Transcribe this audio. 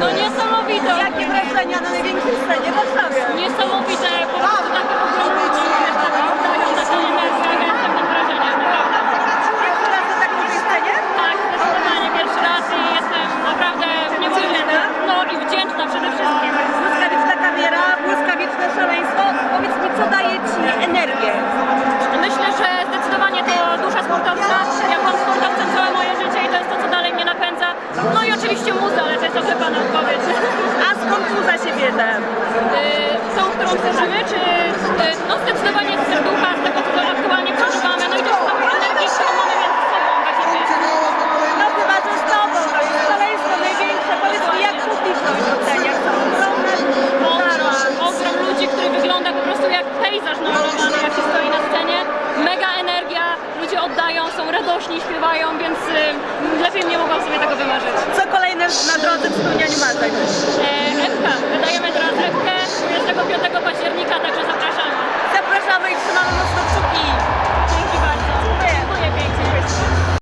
No niesamowite. Jakie wrażenia na największej scenie w Warszawie? Niesamowite, po prostu takie ogromne tak? Tak, zdecydowanie pierwszy raz i jestem naprawdę niepojęta. No i wdzięczna przede wszystkim. Błyskawiczna kariera, błyskawiczne szaleństwo. Powiedz mi, co daje Ci energię? Myślę, że zdecydowanie to dusza sportowca. Ja byłam sportowcem całe moje życie i to jest to, co dalej mnie napędza. No i oczywiście muza, ale to jest dobrze Pana odpowiedź. A skąd bierze? Yy, Tą, którą tworzymy, czy yy, no zdecydowanie serducha, z tego, co aktualnie przeżywamy, no i też z całej energii, którą mamy między sobą w ekipie. No chyba, że z Tobą. To jest szaleństwo największe. Powiedz mi, jak publiczność ocenia? Są ogromne Ogrom, ogrom ludzi, który wygląda po prostu jak pejzaż namalowany, jak się stoi na scenie. Mega energia, ludzie oddają, są radośni, śpiewają, więc yy,